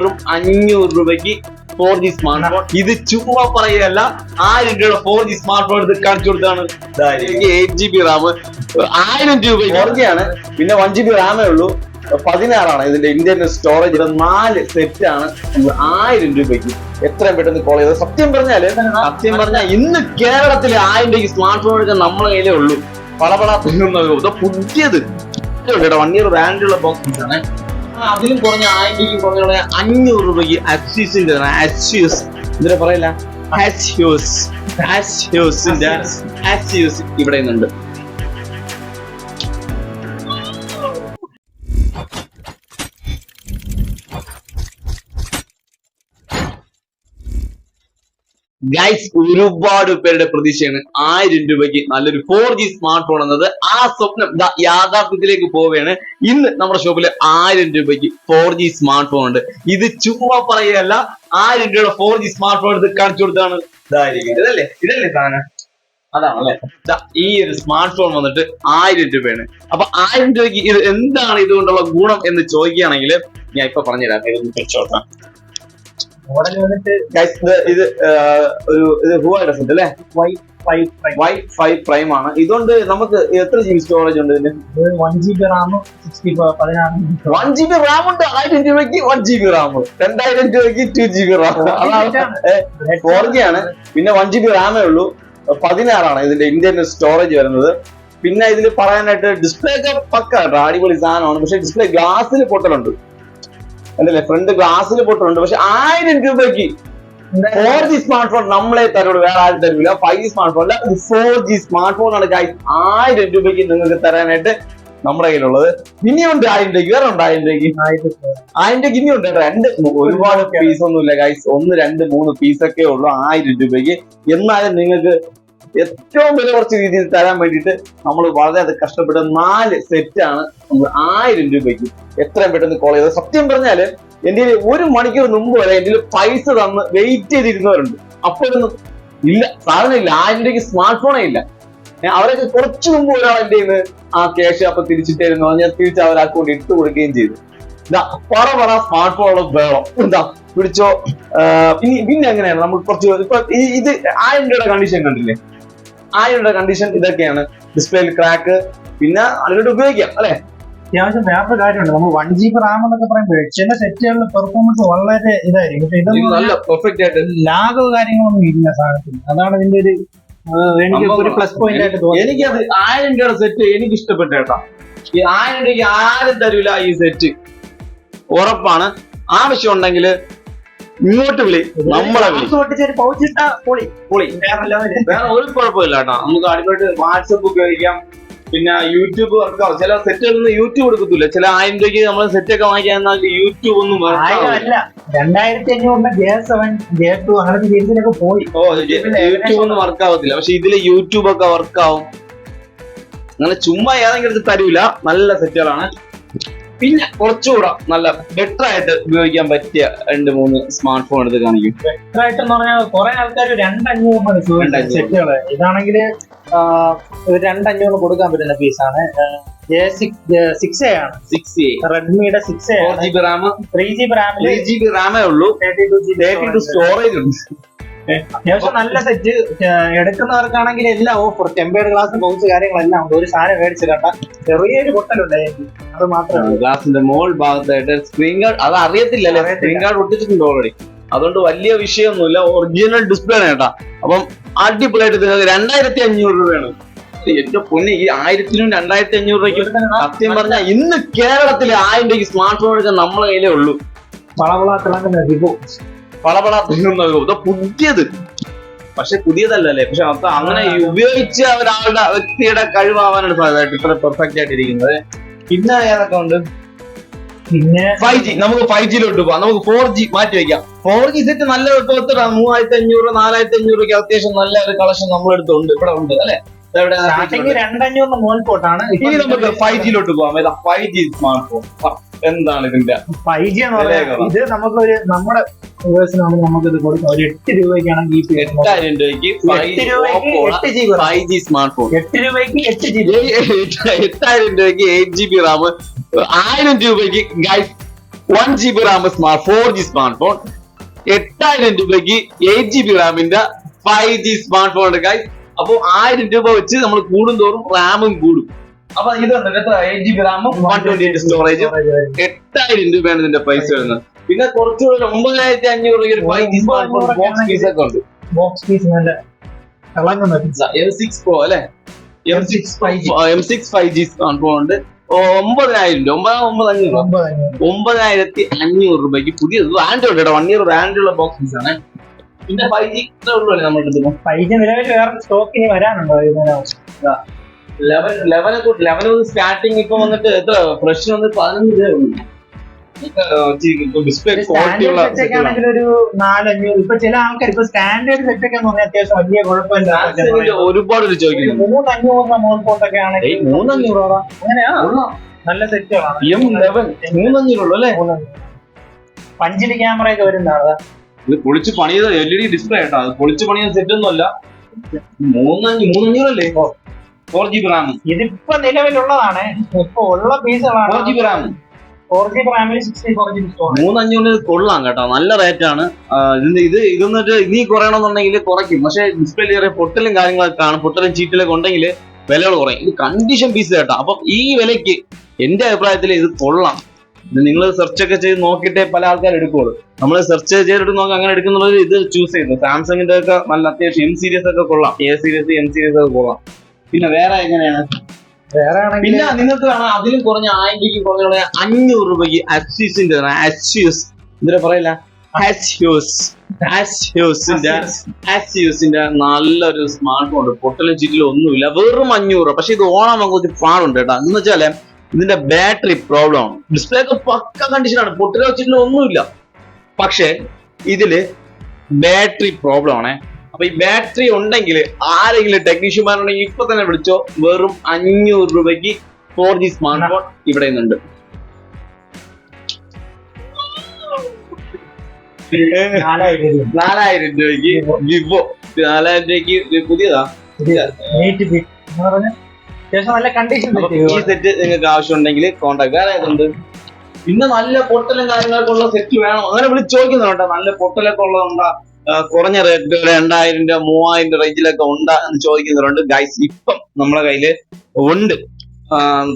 വെറും അഞ്ഞൂറ് രൂപയ്ക്ക് ഫോർ ജി സ്മാർട്ട് ഫോൺ ഇത് ചുമ്മാ പറയുകയല്ല ആയിരം രൂപയുടെ ഫോർ ജി സ്മാർട്ട് ഫോൺ എടുത്ത് കാണിച്ചു കൊടുത്താണ് എയ്റ്റ് ജി ബി റാം ആയിരം രൂപ ഫോർ ജി ആണ്. പിന്നെ വൺ ജി ബി റാമേ ഉള്ളൂ. പതിനാറാണ് ഇതിന്റെ ഇന്ത്യൻ സ്റ്റോറേജ് നാല് സെറ്റ് ആണ്. ആയിരം രൂപയ്ക്ക്. എത്രയും പെട്ടെന്ന് കോൾ ചെയ്തത്. സത്യം പറഞ്ഞാൽ സത്യം പറഞ്ഞാൽ ഇന്ന് കേരളത്തിലെ ആയിരം രൂപയ്ക്ക് സ്മാർട്ട് ഫോൺ എടുക്കാൻ നമ്മളെ കയ്യിലേ ഉള്ളൂ. പളപള തിന്നുന്നത് പുതിയത്. വൺ ഇയർ ബ്രാൻഡുള്ള ബോക്സ് ആണ്. അതിലും കുറഞ്ഞ ആയിരം രൂപയ്ക്ക് കുറഞ്ഞ അഞ്ഞൂറ് രൂപയ്ക്ക് അക്സീസിന്റെ അക്സ്യൂസ് ഇതിനെ പറയില്ല. ഇവിടെ നിന്നുണ്ട്. ഗൈസ് ഒരുപാട് പേരുടെ പ്രതീക്ഷയാണ് ആയിരം രൂപയ്ക്ക് നല്ലൊരു ഫോർ ജി സ്മാർട്ട് ഫോൺ എന്നത് ആ സ്വപ്നം യാഥാർത്ഥ്യത്തിലേക്ക് പോവുകയാണ്. ഇന്ന് നമ്മുടെ ഷോപ്പിൽ ആയിരം രൂപയ്ക്ക് ഫോർ ജി സ്മാർട്ട് ഫോൺ ഉണ്ട്. ഇത് ചുമ്മാ പറയുകയല്ല ആയിരം രൂപയുടെ ഫോർ ജി സ്മാർട്ട് ഫോൺ എടുത്ത് കാണിച്ചു കൊടുത്താണ് ഇതല്ലേ ഇതല്ലേ സാധനം? അതാണല്ലേ? ഈ ഒരു സ്മാർട്ട് ഫോൺ വന്നിട്ട് ആയിരം രൂപയാണ്. അപ്പൊ ആയിരം രൂപയ്ക്ക് ഇത് എന്താണ് ഇതുകൊണ്ടുള്ള ഗുണം എന്ന് ചോദിക്കുകയാണെങ്കിൽ ഞാൻ ഇപ്പൊ പറഞ്ഞുതരാം. ഇതൊന്ന് വെച്ചോട്ടാം മോഡൽ വന്നിട്ട് ഇത് ഒരു അല്ലേ? വൈ ഫൈവ് പ്രൈം ആണ്. ഇതുകൊണ്ട് നമുക്ക് എത്ര ജി ബി സ്റ്റോറേജ് ഉണ്ട് ഇതിന്? One G B RAM sixty പതിനാറ് വൺ ജി ബി റാം ഉണ്ട്. ആയിരം രൂപയ്ക്ക് വൺ ജി ബി റാം രണ്ടായിരം രൂപയ്ക്ക് two G B RAM four G ആണ്. പിന്നെ വൺ ജി ബി റാമേ ഉള്ളൂ. പതിനാറാണ് ഇതിന്റെ ഇന്ത്യൻ സ്റ്റോറേജ് വരുന്നത്. പിന്നെ ഇതിൽ പറയാനായിട്ട് ഡിസ്പ്ലേ ഒക്കെ പക്ക. അടിപൊളി സാധനമാണ്. പക്ഷെ ഡിസ്പ്ലേ ഗ്ലാസ്സിൽ പൊട്ടലുണ്ട്. അല്ലല്ലേ ഫ്രണ്ട് ഗ്ലാസ്സിൽ പൊട്ടുന്നുണ്ട് പക്ഷെ ആയിരം രൂപയ്ക്ക് ഫോർ ജി സ്മാർട്ട് ഫോൺ നമ്മളെ തരുള്ളൂ. വേറെ ആരും തരില്ല ഫൈവ് ജി സ്മാർട്ട് ഫോൺ അല്ല ഫോർ ജി സ്മാർട്ട് ഫോൺ ആണ്. ആയിരം രൂപയ്ക്ക് നിങ്ങൾക്ക് തരാനായിട്ട് നമ്മുടെ കയ്യിലുള്ളത്. ഇനിയുണ്ട് ആയിരം രൂപയ്ക്ക് വേറെ ഉണ്ട് ആയിരം രൂപയ്ക്ക്? ആയിരം രൂപയ്ക്ക് ഇനിയുണ്ട് രണ്ട് ഒരുപാട് പീസ് ഒന്നും ഇല്ല ഗൈസ് ഒന്ന് രണ്ട് മൂന്ന് പീസ് ഒക്കെ ഉള്ളൂ ആയിരം രൂപയ്ക്ക്. എന്നാലും നിങ്ങൾക്ക് ഏറ്റവും വില കുറച്ച് രീതിയിൽ തരാൻ വേണ്ടിയിട്ട് നമ്മൾ വളരെ കഷ്ടപ്പെട്ട നാല് സെറ്റാണ് നമ്മൾ ആയിരം രൂപയ്ക്ക് എത്രയും പെട്ടെന്ന് കോൾ ചെയ്തത്. സത്യം പറഞ്ഞാൽ എന്റെ ഒരു മണിക്കൂർ മുമ്പ് വരെ എന്റെ പൈസ തന്ന് വെയിറ്റ് ചെയ്തിരുന്നവരുണ്ട്. അപ്പോഴൊന്നും ഇല്ല. സാധനം ഇല്ല. ആയിരം രൂപയ്ക്ക് സ്മാർട്ട് ഫോണേ ഇല്ല. അവരൊക്കെ കുറച്ചു മുമ്പ് ഒരാൾ എന്റെ ആ ക്യാഷ് അപ്പൊ തിരിച്ചിട്ടായിരുന്നു ഞാൻ തിരിച്ച് അവർ അക്കൗണ്ട് ഇട്ട് കൊടുക്കുകയും ചെയ്തു. പറ പറ സ്മാർട്ട് ഫോൺ വേണം എന്താ? പിടിച്ചോ? ഇനി പിന്നെ എങ്ങനെയാണ്? നമുക്ക് കുറച്ച് ഇപ്പൊ ഇത് ആയിരം രൂപയുടെ കണ്ടീഷൻ കണ്ടില്ലേ? ആയിരം രൂപയുടെ കണ്ടീഷൻ ഇതൊക്കെയാണ് ഡിസ്പ്ലേയിൽ ക്രാക്ക് പിന്നെ അതിലോട്ട് ഉപയോഗിക്കാം അല്ലെ? അത്യാവശ്യം വേറൊരു കാര്യമുണ്ട്. നമ്മൾ വൺ ജി ബി റാം എന്നൊക്കെ പറയുമ്പോൾ ചില സെറ്റുകളിൽ പെർഫോമൻസ് വളരെ ഇതായിരിക്കും. പക്ഷെ ഇതൊന്നും നല്ല പെർഫെക്റ്റ് ആയിട്ട് ലാഗോ കാര്യങ്ങളൊന്നും ഇല്ല സാധനത്തിന്. അതാണ് ഇതിന്റെ ഒരു എനിക്ക് ഒരു പ്ലസ് പോയിന്റ് ആയിട്ട് എനിക്ക് അത് ആയിരം രൂപയുടെ സെറ്റ് എനിക്ക് ഇഷ്ടപ്പെട്ട കേട്ടോ. ഈ ആയിരം രൂപയ്ക്ക് ആരും തരൂല ഈ സെറ്റ് ഉറപ്പാണ്. ആവശ്യം ഉണ്ടെങ്കിൽ ഇങ്ങോട്ട് വിളി. നമ്മളെ വിളി. വേറെ ഒരു കുഴപ്പമില്ല കേട്ടോ. നമുക്ക് അടിപൊളിയായിട്ട് വാട്സപ്പ് ഉപയോഗിക്കാം. പിന്നെ യൂട്യൂബ് വർക്കാവും. ചില സെറ്റുകളൊന്നും യൂട്യൂബ് എടുക്കത്തില്ല. ചില ആയിരം രൂപയ്ക്ക് നമ്മൾ സെറ്റ് ഒക്കെ വാങ്ങിക്കാൻ യൂട്യൂബ് ഒന്നും അല്ല രണ്ടായിരത്തി അഞ്ഞൂറിന്റെ ജെ സെവൻ ജെ ടു അങ്ങനത്തെ സീരീസിലൊക്കെ പോയി. ഓ യൂട്യൂബ് ഒന്നും വർക്ക് ആവത്തില്ല പക്ഷെ ഇതിൽ യൂട്യൂബ് ഒക്കെ വർക്ക് ആവും അങ്ങനെ ചുമ്മാ ഏതെങ്കിലും എടുത്ത് തരൂല. നല്ല സെറ്റുകളാണ് പിന്നെ കുറച്ചുകൂടെ നല്ല ബെറ്റർ ആയിട്ട് ഉപയോഗിക്കാൻ പറ്റിയ രണ്ട് മൂന്ന് സ്മാർട്ട് ഫോൺ എടുത്ത് കാണിക്കും. ബെറ്റർ എന്ന് പറഞ്ഞാൽ കുറെ ആൾക്കാർ രണ്ടഞ്ഞൂറ്. സെറ്റുകൾ ഇതാണെങ്കിൽ ഒരു രണ്ടഞ്ഞൂറിന് കൊടുക്കാൻ പറ്റുന്ന പീസാണ് ആണ്. സിക്സ് സിക്സ് എ ആണ്. Six A റെഡ്മിയുടെ six A four G B RAM three G B RAM three G B റാമേ ഉള്ളൂ. Thirty two G thirty two storage ഉണ്ട്. അത്യാവശ്യം നല്ല സെറ്റ് എടുക്കുന്നവർക്കാണെങ്കിൽ എല്ലാം ഓഫർ ടെമ്പേർഡ് ഗ്ലാസ് ബോക്സ് കാര്യങ്ങളെല്ലാം ഉണ്ട്. ഒരു സാധനം മേടിച്ച് കണ്ട ചെറിയൊരു പൊട്ടലുണ്ടായിരുന്നു അത് മാത്രമാണ് ഗ്ലാസിന്റെ മോൾ ഭാഗത്തായിട്ട് സ്ക്രീൻ ഗാർഡ് അത് അറിയത്തില്ലല്ലേ? സ്ക്രീൻ ഗാർഡ് ഒട്ടിച്ചിട്ടുണ്ട് ഓൾറെഡി അതുകൊണ്ട് വലിയ വിഷയമൊന്നുമില്ല. ഒറിജിനൽ ഡിസ്പ്ലേ ആണ് കേട്ടാ. അപ്പം അടിപൊളിയായിട്ട് നിങ്ങൾക്ക് രണ്ടായിരത്തി അഞ്ഞൂറ് രൂപയാണ്. എന്റെ പൊന്നെ ഈ ആയിരത്തിനും രണ്ടായിരത്തി അഞ്ഞൂറ് രൂപയ്ക്കും സത്യം പറഞ്ഞാൽ ഇന്ന് കേരളത്തിലെ ആയിരം രൂപയ്ക്ക് സ്മാർട്ട് ഫോൺ എടുക്കാൻ നമ്മളെ കയ്യിലേ ഉള്ളൂ. വളവള തിളങ്ങുന്ന വിവോ പളപള തിന്നുന്നത് പുതിയത്. പക്ഷെ പുതിയതല്ലല്ലേ? പക്ഷെ അപ്പൊ അങ്ങനെ ഉപയോഗിച്ച് ഒരാളുടെ വ്യക്തിയുടെ കഴിവാവാനാണ് സാധ്യത. ഇത്ര പെർഫെക്റ്റ് ആയിട്ട് ഇരിക്കുന്നത് പിന്നെ ഏതൊക്കെ ഉണ്ട്? പിന്നെ ഫൈവ് ജി നമുക്ക് ഫൈവ് ജിയിലോട്ട് പോവാം. നമുക്ക് ഫോർ ജി മാറ്റി വെക്കാം ഫോർ ജി സെറ്റ് നല്ല എത്ര മൂവായിരത്തി അഞ്ഞൂറ് നാലായിരത്തി അഞ്ഞൂറ് അത്യാവശ്യം നല്ല ഒരു കളക്ഷൻ നമ്മളെടുത്തുണ്ട് ഇവിടെ ഉണ്ട് അല്ലെ? രണ്ടഞ്ഞൂറിന് മോൾ പോട്ടാണ്. ഇനി നമുക്ക് ഫൈവ് ജിയിലോട്ട് പോവാം. ഫൈവ് ജി സ്മാർട്ട് ഫോൺ എന്താണ് ഇതിന്റെ ഫൈവ് ജി എന്ന് പറയുന്നത് ഇത് നമുക്കൊരു നമ്മുടെ ഉപയോഗത്തിനാണ് നമുക്ക് ഇത് കൊടുക്കാം. ഒരു എട്ട് രൂപയ്ക്കാണെങ്കിൽ ഈ പി എട്ടായിരം രൂപയ്ക്ക് എട്ട് രൂപയ്ക്ക് എട്ട് G B five G smart phone എട്ട് രൂപയ്ക്ക് എട്ട് ജി ബി എട്ടായിരം രൂപയ്ക്ക് എയ്റ്റ് ജി ബി റാം ആയിരം രൂപയ്ക്ക് guys one G B RAM smart four G smart phone എട്ടായിരം രൂപയ്ക്ക് eight G B റാമിന്റെ five G smart phone guys. അപ്പൊ ആയിരം രൂപ വെച്ച് നമ്മൾ കൂടുന്തോറും റാമും കൂടും. അപ്പൊ ഇത് എത്ര? എയ്റ്റ് ജി ബി റാമും വൺ ട്വന്റി എയ്റ്റ് സ്റ്റോറേജും എട്ടായിരം രൂപയാണ് ഇതിന്റെ പ്രൈസ് വരുന്നത്. പിന്നെ കുറച്ചുകൂടെ ഒമ്പതിനായിരത്തി അഞ്ഞൂറ് രൂപ ഒരു ഫൈവ് ജി ബോക്സ് പീസ് ഒക്കെ ഉണ്ട്. ബോക്സ് പീസ് നല്ല തിളങ്ങുന്ന pizza. എം സിക്സ് പ്രോ അല്ലെ? M six M six five G smart ഉണ്ട്. ഒമ്പതിനായിരം രൂപ. ഒമ്പത് ഒമ്പത് അഞ്ഞൂറ് ഒമ്പതിനായിരത്തി അഞ്ഞൂറ് രൂപയ്ക്ക് പുതിയ ആൻഡ്രോയിഡ് കേട്ടോ വൺ ഇയർ ആൻഡ്രോയിഡ് ഉള്ള ബോക്സ് പീസ് ആണ്. പിന്നെ ഫൈവ് ജി ഉള്ളു ഫൈവ് നമ്മുടെ അടുത്ത്? പൈസ നിലവിൽ വേറെ സ്റ്റോക്ക് ഇനി വരാനുണ്ടോ? ലെവൻ ലെവനെ കൂട്ടി ലെവൻ സ്റ്റാർട്ടിങ് ഇപ്പൊ വന്നിട്ട് എത്ര? ഫ്രഷ് വന്ന് പതിനഞ്ച് രൂപ ഉള്ളൂ. ഡിസ്പ്ലേ ക്വാളിറ്റി സ്റ്റാൻഡേർഡ് ഉള്ള സെറ്റ് ഒക്കെ ആണെങ്കിൽ ഒരു നാലഞ്ഞൂറ്. ഇപ്പൊ ചില ആൾക്കാർ ഇപ്പൊ സ്റ്റാൻഡേർഡ് സെറ്റ് ഒക്കെ എന്ന് പറഞ്ഞാൽ അത്യാവശ്യം വലിയ കുഴപ്പമില്ല. സാംസങ്ങിന്റെ ഒരുപാട് ചോദിക്കുന്നു മൂന്ന് അഞ്ഞൂറ് മോൾ ഫോട്ടൊക്കെ ആണെങ്കിൽ ഏയ് മൂന്നഞ്ഞൂറോടാ? അങ്ങനെയാ? നല്ല സെറ്റുകളാണ് എം ലെവൻ മൂന്നഞ്ഞൂറുള്ളൂ അല്ലേ? പഞ്ചിൽ ക്യാമറ ഒക്കെ വരുന്നതാണ് ഇത് പൊളിച്ച് പണിയത് എൽ ഇ ഡി ഡിസ്പ്ലേ ആയിട്ടാ. പൊളിച്ച് പണിയത് സെറ്റ് ഒന്നും അല്ല മൂന്നഞ്ഞൂ മൂന്നഞ്ഞൂറല്ലേ? ഫോർ ജി ബി റാം ഇതിപ്പോ നിലവിലുള്ളതാണ്. ഇപ്പൊ ഉള്ള four പീസുകളാണ്. G B RAM four G റാമിൽ sixty four G B store മൂന്നഞ്ഞൂറിന് കൊള്ളാം കേട്ടോ. നല്ല റേറ്റ് ആണ്. ആ, ഇതിന്റെ ഇത് ഇതെന്നിട്ട് ഇനി കുറയണമെന്നുണ്ടെങ്കിൽ കുറയ്ക്കും. പക്ഷെ ഡിസ്പ്ലേ ചെറിയ പൊട്ടലും കാര്യങ്ങളൊക്കെ കാണും. പൊട്ടലും ചീറ്റലൊക്കെ ഉണ്ടെങ്കിൽ വിലകൾ കുറയും. ഇത് കണ്ടീഷൻ പീസ് കേട്ടോ. അപ്പൊ ഈ വിലയ്ക്ക് എന്റെ അഭിപ്രായത്തിൽ ഇത് കൊള്ളാം. നിങ്ങൾ സെർച്ച് ഒക്കെ ചെയ്ത് നോക്കിയിട്ടേ പല ആൾക്കാർ എടുക്കുള്ളൂ. നമ്മൾ സെർച്ച് ചെയ്തിട്ട് നോക്കി അങ്ങനെ എടുക്കുന്നുള്ളത് ഇത് ചൂസ് ചെയ്തു. സാംസങ്ങിന്റെ ഒക്കെ നല്ല അത്യാവശ്യം എം സീരീസ് ഒക്കെ കൊള്ളാം. എ സീരീസ് എം സീരീസ് ഒക്കെ കൊള്ളാം. പിന്നെ വേറെ എങ്ങനെയാണ്? വേറെ ആണെങ്കിൽ പിന്നെ നിങ്ങൾക്ക് കാണാം അതിലും കുറഞ്ഞ ആയിരം രൂപയ്ക്ക് കുറഞ്ഞ അഞ്ഞൂറ് രൂപയ്ക്ക് അസ്യൂസിന്റെ അസ്യൂസ് എന്തിനാ പറയില്ല. അസ്യൂസ് അസ്യൂസിന്റെ അസ്യൂസിന്റെ നല്ലൊരു സ്മാർട്ട് ഫോൺ പൊട്ടലും ചീറ്റിലും ഒന്നുമില്ല. വെറും അഞ്ഞൂറ് പക്ഷെ ഇത് ഓണം കുറച്ച് പാടുണ്ട് കേട്ടോ. എന്ന് വെച്ചാൽ ഇതിന്റെ ബാറ്ററി പ്രോബ്ലം ആണ്. ഡിസ്പ്ലേ ഒക്കെ പക്ക കണ്ടീഷനാണ് പൊട്ടലും ചീറ്റിലും ഒന്നുമില്ല. പക്ഷെ ഇതിൽ ബാറ്ററി പ്രോബ്ലം ആണേ. അപ്പൊ ഈ ബാറ്ററി ഉണ്ടെങ്കിൽ ആരെങ്കിലും ടെക്നീഷ്യന്മാരുണ്ടെങ്കിൽ ഇപ്പൊ തന്നെ വിളിച്ചോ. വെറും അഞ്ഞൂറ് രൂപയ്ക്ക് ഫോർ ജി സ്മാർട്ട് ഫോൺ ഇവിടെ നിന്നുണ്ട്. നാലായിരം രൂപയ്ക്ക്. വിവോ. നാലായിരം രൂപയ്ക്ക് പുതിയതാ? ഈ സെറ്റ് നിങ്ങൾക്ക് ആവശ്യമുണ്ടെങ്കിൽ കോണ്ടാക്ട് വേറെ ഏതുണ്ട്? പിന്നെ നല്ല പൊട്ടലും കാര്യങ്ങളൊക്കെ ഉള്ള സെറ്റ് വേണം. അങ്ങനെ വിളിച്ച് ചോദിക്കുന്നുണ്ടോ നല്ല പൊട്ടലൊക്കെ ഉള്ളതുണ്ടാ കുറഞ്ഞ റേറ്റ് രണ്ടായിരം രൂപ മൂവായിരം രൂപ റേഞ്ചിലൊക്കെ ഉണ്ടാ എന്ന് ചോദിക്കുന്നവരുണ്ട്. ഗൈസ് ഇപ്പം നമ്മളെ കയ്യിൽ ഉണ്ട്.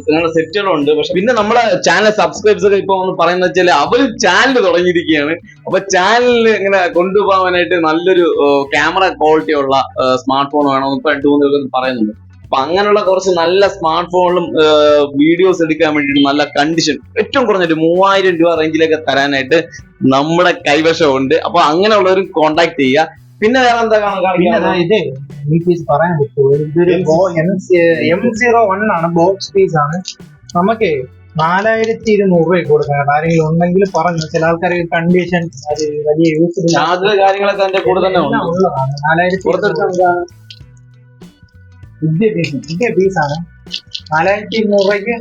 നിങ്ങളുടെ സെറ്റുകളുണ്ട് പക്ഷെ പിന്നെ നമ്മുടെ ചാനൽ സബ്സ്ക്രൈബേഴ്സ് ഒക്കെ ഇപ്പൊ ഒന്ന് പറയുന്ന വെച്ചാൽ അവർ ചാനൽ തുടങ്ങിയിരിക്കുകയാണ്. അപ്പൊ ചാനലിൽ ഇങ്ങനെ കൊണ്ടുപോകാനായിട്ട് നല്ലൊരു ക്യാമറ ക്വാളിറ്റി ഉള്ള സ്മാർട്ട് ഫോൺ വേണം ഇപ്പൊ രണ്ടു മൂന്ന് പറയുന്നുണ്ട്. അപ്പൊ അങ്ങനെയുള്ള കുറച്ച് നല്ല സ്മാർട്ട് ഫോണിലും വീഡിയോസ് എടുക്കാൻ വേണ്ടിയിട്ട് നല്ല കണ്ടീഷൻ ഏറ്റവും കുറഞ്ഞൊരു മൂവായിരം രൂപ റേഞ്ചിലൊക്കെ തരാനായിട്ട് നമ്മുടെ കൈവശമുണ്ട്. അപ്പൊ അങ്ങനെയുള്ളവരും കോണ്ടാക്ട് ചെയ്യുക. പിന്നെ വേറെ എന്താ കാണാൻ പിന്നെ ദാ ഈ പീസ് പറയാൻ പറ്റുമോ? ഇതൊരു എം സീറോ വൺ ആണ് ബോക്സ് പീസ് ആണ്. നമുക്ക് നാലായിരത്തി ഇരുന്നൂറ് രൂപ കൊടുക്കാം കേട്ടോ. ആരെങ്കിലും ഉണ്ടെങ്കിൽ പറഞ്ഞു ചില ആൾക്കാർക്ക് കണ്ടീഷൻ അത് വലിയ യൂസ് കാര്യങ്ങളൊക്കെ അതിന്റെ കൂടെ തന്നെ ഉണ്ട്. ഉള്ളതാണ്. നാലായിരത്തി? പുതിയ പീസ് പുതിയ പീസാണ് നാലായിരത്തി ഇരുന്നൂറ് രൂപയ്ക്ക്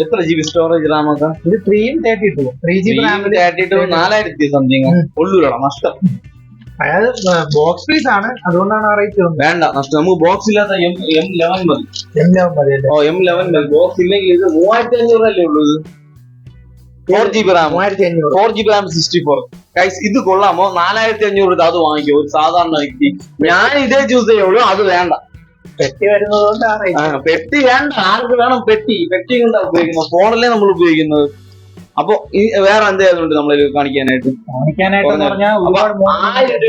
എത്ര ജി ബി സ്റ്റോറേജ് റാമൊക്കെ ഇത് ത്രീയും thirty two three G B റാമിൽ thirty നാലായിരത്തി സംതിങ് ഉം. ഉള്ളൂടാ നഷ്ടം. അതായത് ബോക്സ് പീസ് ആണ്. അതുകൊണ്ടാണ് ആ റേറ്റ് വേണ്ട നഷ്ടം. നമുക്ക് ബോക്സ് ഇല്ലാത്ത എം എം ലെവൻ മതി. എല്ലാം മതി അല്ലേ? ഓ എം ലെവൻ മതി. ബോക്സ് ഇല്ലെങ്കിൽ ഇത് മൂവായിരത്തി അഞ്ഞൂറ് അല്ലേ ഉള്ളൂ ഇത്? ഫോർ ജി ബി റാം മൂവായിരത്തി അഞ്ഞൂറ് four G B RAM sixty four guys ഇത് കൊള്ളാമോ? നാലായിരത്തി അഞ്ഞൂറ് അത് വാങ്ങിക്കോ. ഒരു സാധാരണ വ്യക്തി. ഞാൻ ഇതേ ചൂസ് ചെയ്യുള്ളൂ അത് വേണ്ട. പെട്ടി വരുന്നത് ആ പെട്ടി വേണ്ട ആർക്ക് വേണം പെട്ടി? പെട്ടി കൊണ്ടാ ഉപയോഗിക്കുന്നത്. ഫോണല്ലേ നമ്മൾ ഉപയോഗിക്കുന്നത്. അപ്പൊ ഈ വേറെ എന്ത് നമ്മളിൽ നമ്മൾ കാണിക്കാനായിട്ട്? കാണിക്കാനായിട്ട് പറഞ്ഞാൽ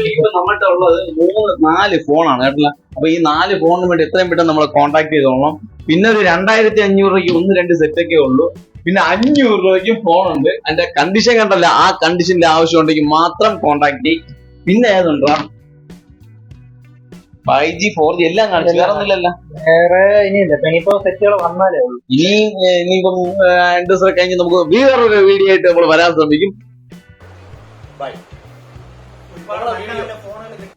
ഇപ്പൊ നമ്മളുടെ ഉള്ളത് മൂന്ന് നാല് ഫോണാണ് കേട്ടില്ല. അപ്പൊ ഈ നാല് ഫോണിന് വേണ്ടി എത്രയും പെട്ടെന്ന് നമ്മളെ കോൺടാക്ട് ചെയ്തോളണം. പിന്നെ ഒരു രണ്ടായിരത്തി അഞ്ഞൂറ് രൂപയ്ക്ക് ഒന്ന് രണ്ട് സെറ്റ് ഒക്കെ ഉള്ളൂ. പിന്നെ അഞ്ഞൂറ് രൂപയ്ക്കും ഫോണുണ്ട്. അതിന്റെ കണ്ടീഷൻ കണ്ടല്ല. ആ കണ്ടീഷന്റെ ആവശ്യം ഉണ്ടെങ്കിൽ മാത്രം കോൺടാക്ട് ചെയ്യും. പിന്നെ ഏതുണ്ടോ? ഫൈവ് ജി ഫോർ ജി എല്ലാം കാണിച്ചു. വേറെ ഒന്നുമില്ലല്ലോ വേറെ ഇനിയില്ല. ഇനിയിപ്പോ സെറ്റുകൾ വന്നാലേ ഉള്ളൂ. ഇനി ഇനിയിപ്പം രണ്ടു ദിവസം കഴിഞ്ഞ് നമുക്ക് വേറൊരു വീഡിയോ ആയിട്ട് നമ്മൾ വരാൻ ശ്രമിക്കും. ഫോണുകൾ